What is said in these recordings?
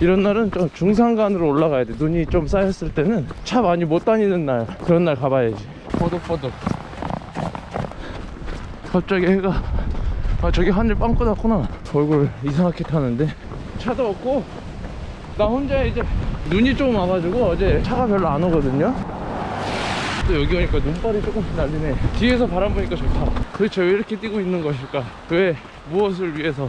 이런 날은 좀 중산간으로 올라가야 돼. 눈이 좀 쌓였을 때는 차 많이 못 다니는 날 그런 날 가봐야지. 뽀득뽀득 갑자기 해가 아 저기 하늘 빵꾸 났구나. 얼굴 이상하게 타는데? 차도 없고 나 혼자 이제 눈이 좀 와가지고 어제 차가 별로 안 오거든요? 또 여기 오니까 눈발이 조금씩 날리네. 뒤에서 바람 보니까 좋다. 도대체 왜 이렇게 뛰고 있는 것일까? 왜 무엇을 위해서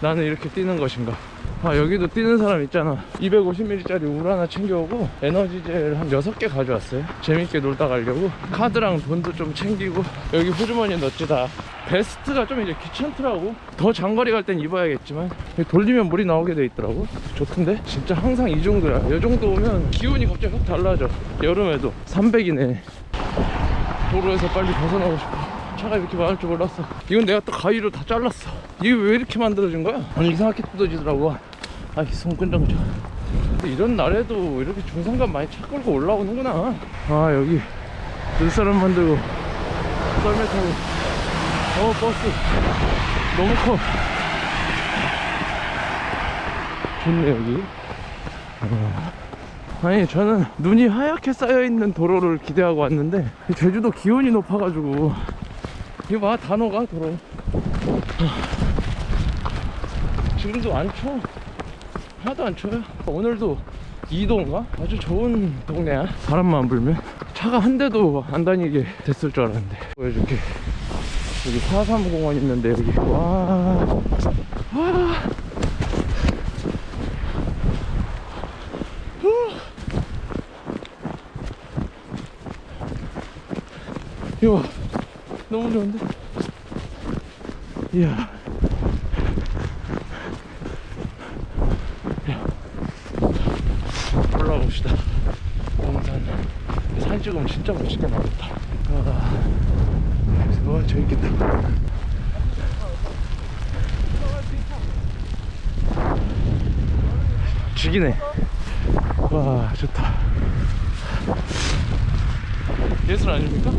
나는 이렇게 뛰는 것인가 아 여기도 뛰는 사람 있잖아. 250ml짜리 울 하나 챙겨오고 에너지 젤 한 6개 가져왔어요. 재밌게 놀다 가려고. 카드랑 돈도 좀 챙기고. 여기 호주머니에 넣지 다. 베스트가 좀 이제 귀찮더라고. 더 장거리 갈 땐 입어야겠지만 돌리면 물이 나오게 돼 있더라고. 좋던데? 진짜 항상 이 정도야. 이 정도 오면 기운이 갑자기 확 달라져. 여름에도 300이네. 도로에서 빨리 벗어나고 싶어. 차가 이렇게 많을 줄 몰랐어. 이건 내가 또 가위로 다 잘랐어. 이게 왜 이렇게 만들어진 거야? 아니 이상하게 뜯어지더라고 아 손끈정져 근데 이런 날에도 이렇게 중산간 많이 차 끌고 올라오는구나. 아 여기 눈사람 만들고 썰매 타고. 어 버스. 너무 커. 좋네 여기. 어. 아니 저는 눈이 하얗게 쌓여있는 도로를 기대하고 왔는데 제주도 기온이 높아가지고. 이거 봐 단어가 도로. 지금도 안 추워 하나도 안 추워요 오늘도 이도인가? 아주 좋은 동네야 바람만 불면 차가 한 대도 안 다니게 됐을 줄 알았는데 보여줄게 여기 4삼공원 있는데 여기 와, 와. 이거 너무 좋은데? 이야. 야. 올라가 봅시다. 용산. 사진 찍으면 진짜 멋있게 나왔다. 아, 와, 저기 있겠다. 죽이네. 와, 좋다. 예술 아닙니까?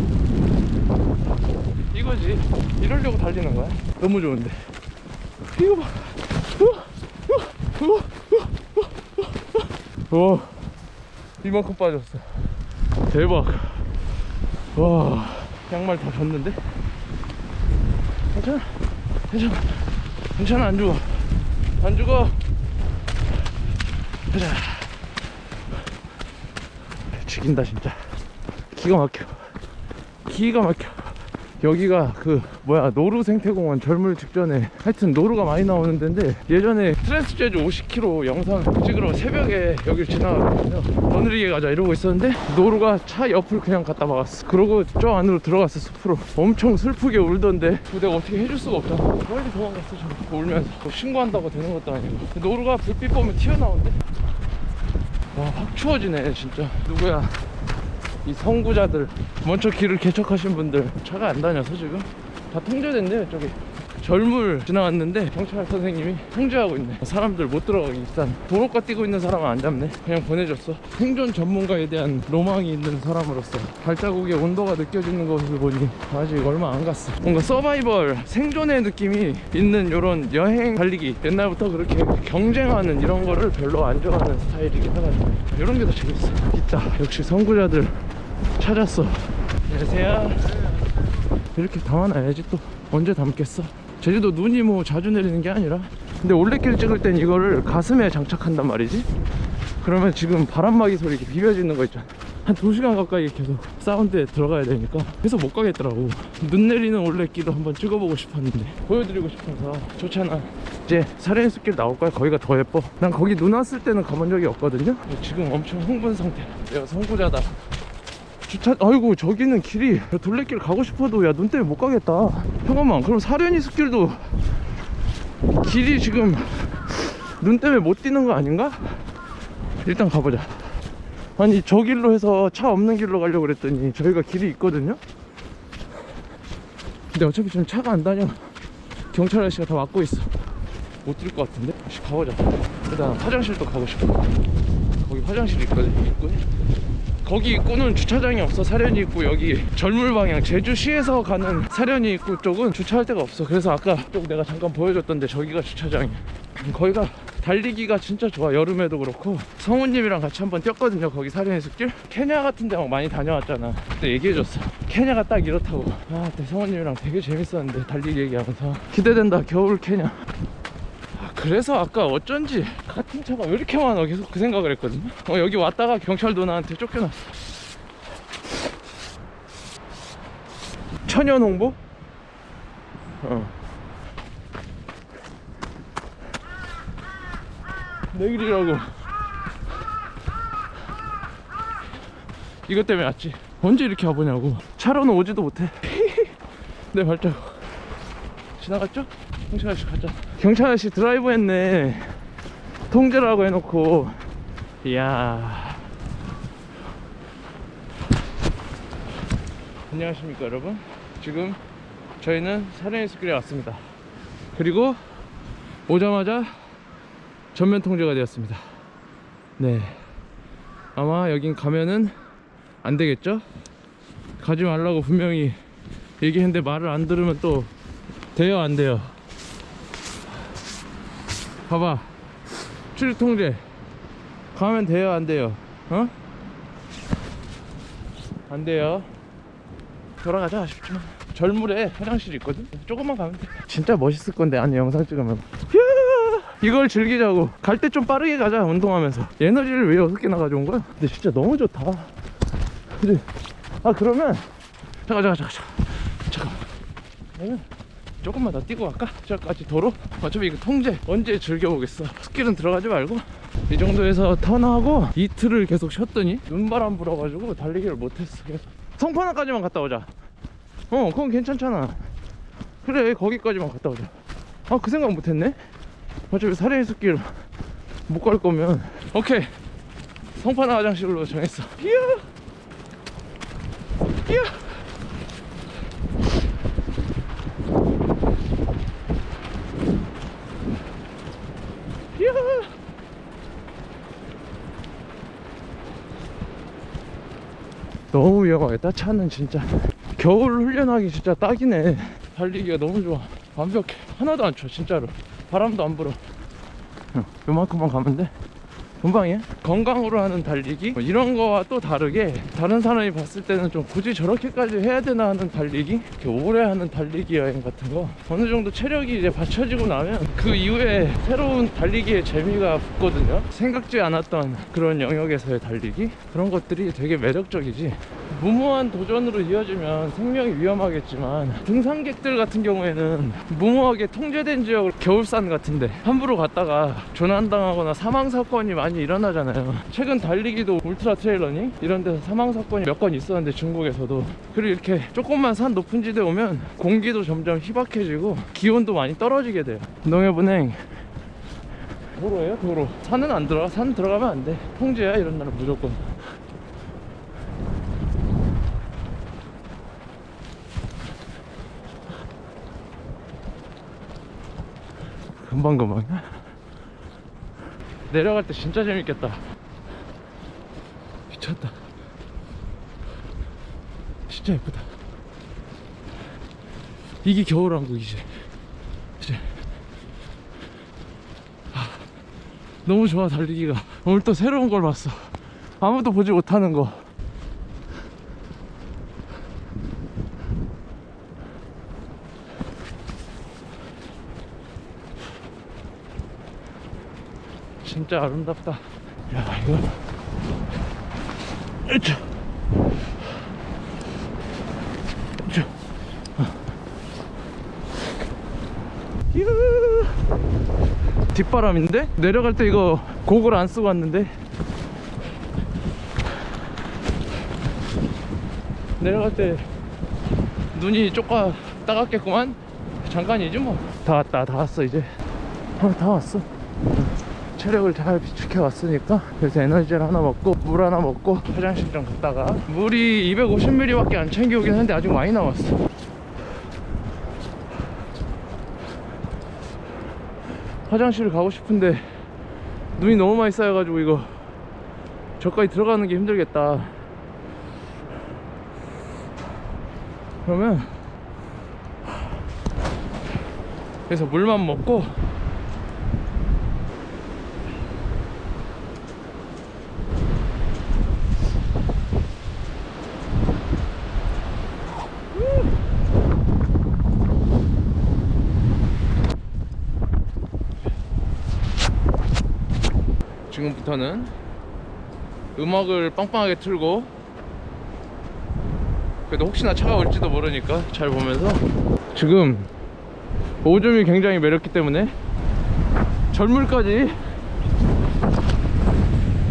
이거지. 이러려고 달리는 거야. 너무 좋은데. 이거 봐. 우와, 우와, 우와, 우와, 우와. 와, 이만큼 빠졌어. 대박. 와, 양말 다 젖는데? 괜찮아. 괜찮아. 괜찮아, 안 죽어. 안 죽어. 가자. 죽인다, 진짜. 기가 막혀. 기가 막혀. 여기가 그 뭐야 노루 생태공원 젊을 직전에 하여튼 노루가 많이 나오는 데인데 예전에 트랜스 제주 50km 영상 찍으러 새벽에 여길 지나갔거든요. 더 느리게 가자 이러고 있었는데 노루가 차 옆을 그냥 갖다 막았어. 그러고 저 안으로 들어갔어 숲으로. 엄청 슬프게 울던데 내가 어떻게 해줄 수가 없잖아 빨리 도망갔어 저 울면서. 뭐 신고한다고 되는 것도 아니고. 노루가 불빛 보면 튀어나온대. 와 확 추워지네 진짜. 누구야 이 선구자들 먼저 길을 개척하신 분들 차가 안 다녀서 지금? 다 통제됐네요 저기 절물 지나갔는데 경찰 선생님이 통제하고 있네. 사람들 못 들어가게 일단 도로가 뛰고 있는 사람은 안 잡네. 그냥 보내줬어. 생존 전문가에 대한 로망이 있는 사람으로서 발자국의 온도가 느껴지는 것을 보니 아직 얼마 안 갔어. 뭔가 서바이벌 생존의 느낌이 있는 이런 여행 달리기. 옛날부터 그렇게 경쟁하는 이런 거를 별로 안 좋아하는 스타일이긴 하거든요 이런 게 더 재밌어. 있다. 역시 선구자들 찾았어. 안녕하세요. 이렇게 담아놔야지 또. 언제 담겠어? 제주도 눈이 뭐 자주 내리는 게 아니라. 근데 올레길 찍을 땐 이거를 가슴에 장착한단 말이지? 그러면 지금 바람막이 소리 이렇게 비벼지는 거 있잖아. 한 2시간 가까이 계속 사운드에 들어가야 되니까 그래서 못 가겠더라고. 눈 내리는 올레길도 한번 찍어보고 싶었는데 보여드리고 싶어서 좋잖아. 이제 사려인 숲길 나올 거야. 거기가 더 예뻐. 난 거기 눈 왔을 때는 가본 적이 없거든요. 지금 엄청 흥분 상태. 내가 선구자다 주차 아이고 저기는 길이. 야, 둘레길 가고 싶어도 야 눈 때문에 못 가겠다. 잠깐만 그럼 사려니 숲길도 길이 지금 눈 때문에 못 뛰는 거 아닌가? 일단 가보자. 아니 저 길로 해서 차 없는 길로 가려고 그랬더니 저희가 길이 있거든요? 근데 어차피 지금 차가 안 다녀. 경찰 아저씨가 다 막고 있어. 못 뛸 것 같은데? 다시 가보자. 일단 화장실도 가고 싶어. 거기 화장실이 있거든 입구에 거기 입구는 주차장이 없어. 사려니 입구 여기 절물 방향. 제주시에서 가는 사려니 입구 쪽은 주차할 데가 없어. 그래서 아까 쪽 내가 잠깐 보여줬던데 저기가 주차장이야. 거기가 달리기가 진짜 좋아. 여름에도 그렇고. 성우님이랑 같이 한번 뛰었거든요 거기 사려의 숲길. 케냐 같은 데 막 많이 다녀왔잖아. 그때 얘기해줬어. 케냐가 딱 이렇다고. 아 그때 성우님이랑 되게 재밌었는데 달리기 얘기하면서. 기대된다 겨울 케냐. 아, 그래서 아까 어쩐지 같은 차가 왜 이렇게 많아 계속 그 생각을 했거든요. 어, 여기 왔다가 경찰도 나한테 쫓겨났어. 천연 홍보? 어. 내일이라고. 이것 때문에 왔지. 언제 이렇게 와보냐고. 차로는 오지도 못해. 내 발자국. 지나갔죠? 경찰 아저씨 가자 경찰 아저씨 드라이브 했네. 통제라고 해놓고. 이야. 안녕하십니까 여러분. 지금 저희는 사령의 숲길에 왔습니다. 그리고 오자마자 전면 통제가 되었습니다. 네. 아마 여긴 가면은 안 되겠죠? 가지 말라고 분명히 얘기했는데 말을 안 들으면 또 돼요 안 돼요 봐봐. 출입 통제. 가면 돼요 안 돼요? 어? 안 돼요? 돌아가자 아쉽지만. 절물에 화장실이 있거든? 조금만 가면 돼. 진짜 멋있을 건데 안에 영상 찍으면. 이걸 즐기자고. 갈 때 좀 빠르게 가자 운동하면서. 에너지를 왜 여섯 개나 가져온 거야? 근데 진짜 너무 좋다. 그지? 아 그러면. 잠깐 잠깐 잠깐 잠깐 조금만 더 뛰고 갈까? 저까지 도로? 어차피 이거 통제 언제 즐겨보겠어. 스킬은 들어가지 말고. 이 정도에서 턴하고 이틀을 계속 쉬었더니 눈바람 불어가지고 달리기를 못했어. 그래서 성판까지만 갔다 오자. 어 그건 괜찮잖아. 그래 거기까지만 갔다 오자. 아 그 생각 못했네? 어차피 사례의 숲길 못 갈 거면. 오케이. 성판화 화장실로 정했어. 이야! 이야 너무 위험하겠다 차는 진짜 겨울 훈련하기 진짜 딱이네. 달리기가 너무 좋아. 완벽해. 하나도 안 추워 진짜로. 바람도 안 불어. 어, 요만큼만 가면 돼 금방이야 건강으로 하는 달리기? 뭐 이런 거와 또 다르게 다른 사람이 봤을 때는 좀 굳이 저렇게까지 해야 되나 하는 달리기? 이렇게 오래 하는 달리기 여행 같은 거? 어느 정도 체력이 이제 받쳐지고 나면 그 이후에 새로운 달리기의 재미가 붙거든요. 생각지 않았던 그런 영역에서의 달리기? 그런 것들이 되게 매력적이지 무모한 도전으로 이어지면 생명이 위험하겠지만 등산객들 같은 경우에는 무모하게 통제된 지역 겨울산 같은데 함부로 갔다가 조난당하거나 사망 사건이 많이 일어나잖아요. 최근 달리기도 울트라 트레일러닝? 이런 데서 사망 사건이 몇 건 있었는데 중국에서도. 그리고 이렇게 조금만 산 높은 지대 오면 공기도 점점 희박해지고 기온도 많이 떨어지게 돼요. 농협은행. 도로예요? 도로. 산은 안 들어가? 산 들어가면 안돼. 통제야 이런 날은 무조건 금방금방. 내려갈 때 진짜 재밌겠다. 미쳤다. 진짜 예쁘다. 이게 겨울왕국이지 이제. 아, 너무 좋아 달리기가. 오늘 또 새로운 걸 봤어. 아무도 보지 못하는 거 진짜 아름답다. 야, 이거. 으쌰. 이야. 뒷바람인데? 내려갈 때 이거 고글 안 쓰고 왔는데 내려갈 때 눈이 쪼까 따갑겠구만 잠깐이지 뭐 다 왔다 다 왔어 이제 어, 다 왔어 체력을 잘 비축해 왔으니까 그래서 에너지젤 하나 먹고 물 하나 먹고 화장실 좀 갔다가 물이 250ml 밖에 안 챙겨오긴 했는데 아직 많이 남았어. 화장실을 가고 싶은데 눈이 너무 많이 쌓여가지고 이거 저까지 들어가는 게 힘들겠다. 그러면 그래서 물만 먹고 지금부터는 음악을 빵빵하게 틀고 그래도 혹시나 차가 올지도 모르니까 잘 보면서 지금 오줌이 굉장히 매력기 때문에 절물까지.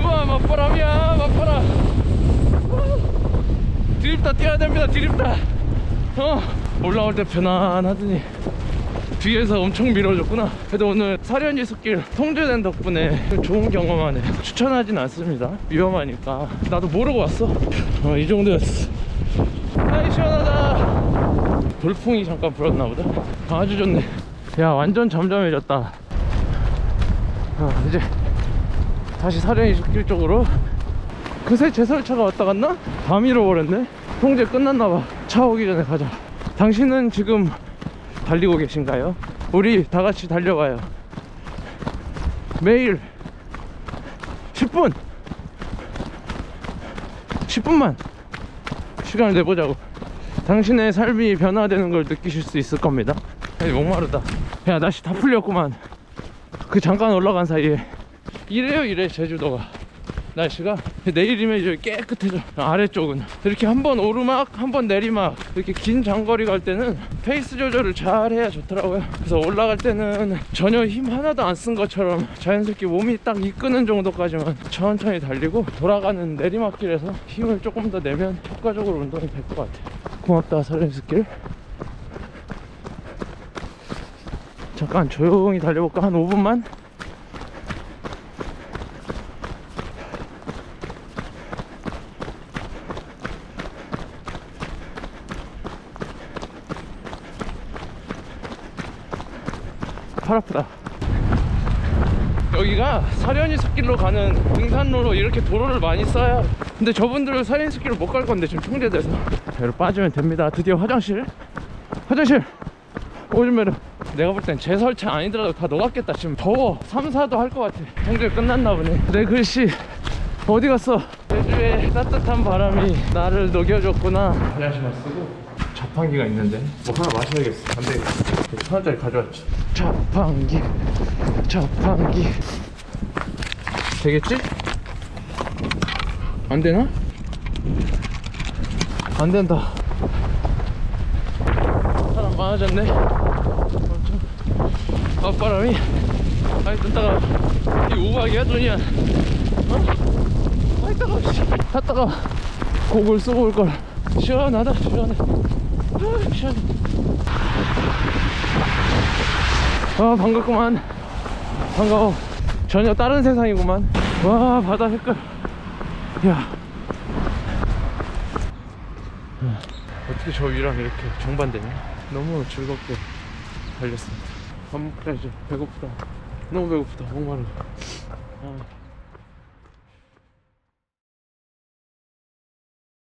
우와 맞바람이야 맞바람. 우! 드립다 뛰어야 됩니다 드립다. 어 올라올 때 편안하더니 뒤에서 엄청 밀어줬구나. 그래도 오늘 사려니 숲길 통제된 덕분에 좋은 경험하네. 추천하진 않습니다. 위험하니까. 나도 모르고 왔어. 어, 이 정도였어. 아이 시원하다. 돌풍이 잠깐 불었나 보다. 아주 좋네. 야 완전 잠잠해졌다. 어, 이제 다시 사려니 숲길 쪽으로. 그새 제설차가 왔다 갔나? 다 밀어버렸네. 통제 끝났나봐. 차 오기 전에 가자. 당신은 지금 달리고 계신가요? 우리 다 같이 달려가요. 매일 10분 10분만 시간을 내보자고. 당신의 삶이 변화되는 걸 느끼실 수 있을 겁니다. 아니, 목마르다. 야 날씨 다 풀렸구만. 그 잠깐 올라간 사이에. 이래요 이래 제주도가 날씨가 내일이면 이제 깨끗해져. 아래쪽은 이렇게 한 번 오르막 한 번 내리막 이렇게 긴 장거리 갈 때는 페이스 조절을 잘 해야 좋더라고요. 그래서 올라갈 때는 전혀 힘 하나도 안 쓴 것처럼 자연스럽게 몸이 딱 이끄는 정도까지만 천천히 달리고 돌아가는 내리막길에서 힘을 조금 더 내면 효과적으로 운동이 될 것 같아 고맙다 설렌스길 잠깐 조용히 달려볼까? 한 5분만 팔 아프다 여기가 사려니 숲길로 가는 등산로로 이렇게 도로를 많이 써요. 근데 저분들은 사려니 숲길로 못 갈 건데 지금 통제돼서. 배로 빠지면 됩니다. 드디어 화장실. 화장실! 오줌 매력 내가 볼땐 제설차 아니더라도 다 녹았겠다. 지금 더워. 3, 4도 할 것 같아. 통제 끝났나 보네. 내 글씨 어디 갔어? 제주의 따뜻한 바람이 나를 녹여줬구나. 화장실만 쓰고 자판기가 있는데 뭐 하나 마셔야겠어. 안 되겠어 천 원짜리 가져왔지. 자판기 자판기. 되겠지? 안 되나? 안 된다. 사람 많아졌네. 엄청 앞바람이 아이 눈 따가 이 우박이야 눈이야. 어? 아이 따가 탔다가 곡을 쓰고 올걸. 시원하다 시원해 아, 아 반갑구만. 반가워. 전혀 다른 세상이구만. 와 바다 색깔. 야. 어떻게 저 위랑 이렇게 정반대냐? 너무 즐겁게 달렸습니다. 밥 먹자 이제 배고프다. 너무 배고프다. 목마르다. 아.